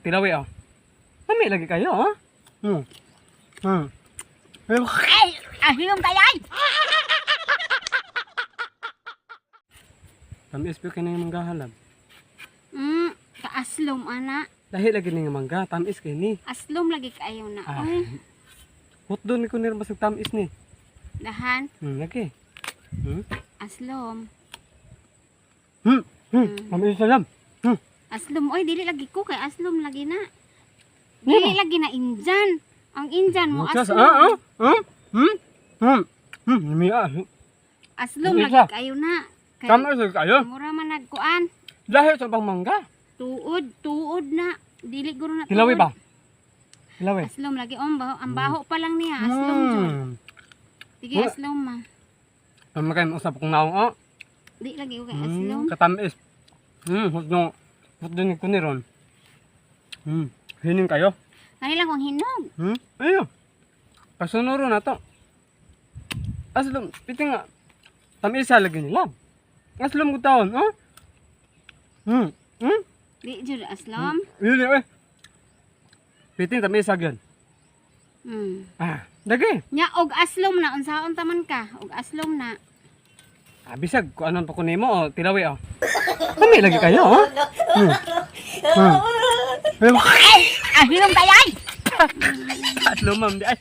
Tilawi oh. Kami lagi kayo oh. Hmm. Hmm. Ayun. Ay, ahilom kayay. Tamis pa kini nga manggahalab. Hmm, kaaslom ana. Lahi lagi ni nga mangga, tamis kini. Aslom lagi kayo na. Ah. Oy, Hut doon ko nira basig tamis ni. dahan, Hmm, lagi. Hmm. aslom. Hmm. Hmm. Hmm. Tamis salam. Hmm. Aslom, oy, dili lagi ko kay aslom lagi na. Ano? Dili lagi na injan. Ang injan mo aslom. Ah, ah. Hmm. Hmm. Hmm. Hmm. Miya. Aslom Dili lagi kayo na. Kay Tamis kayo. mura man nagkuan. Lahi sa bang mangga. Tuod, tuod na. Dili guro na Hilawi ba? Hilawi. Aslom lagi om baho, ang baho pa lang niya. Aslom jud. Hmm. Sige Wala. aslom ma. Makay usap kong naong oh. Di lagi ko kay Hmm. aslom. Katamis. Hmm. Hut doon ko niron. Hmm. Hining kayo. Kanila kong hinog. Hmm? Ayo. Kasunuro na to. Aslom, piting nga. Tamisa lagi nila. Aslom ko taon, oh? Hmm. Hmm? Di jud aslom. Yun eh. Piting tamisa gyud. Hmm. Ah, dagi. Nya og aslom na unsaon taman ka? Og aslom na. Ah, bisag kung anong pa kunimo, oh, tilawi, oh. Kami lagi kayo, oh. Hmm. Hmm. Ayun. Ay, ahilom kayay. Aslom, ma'am. di- Ay.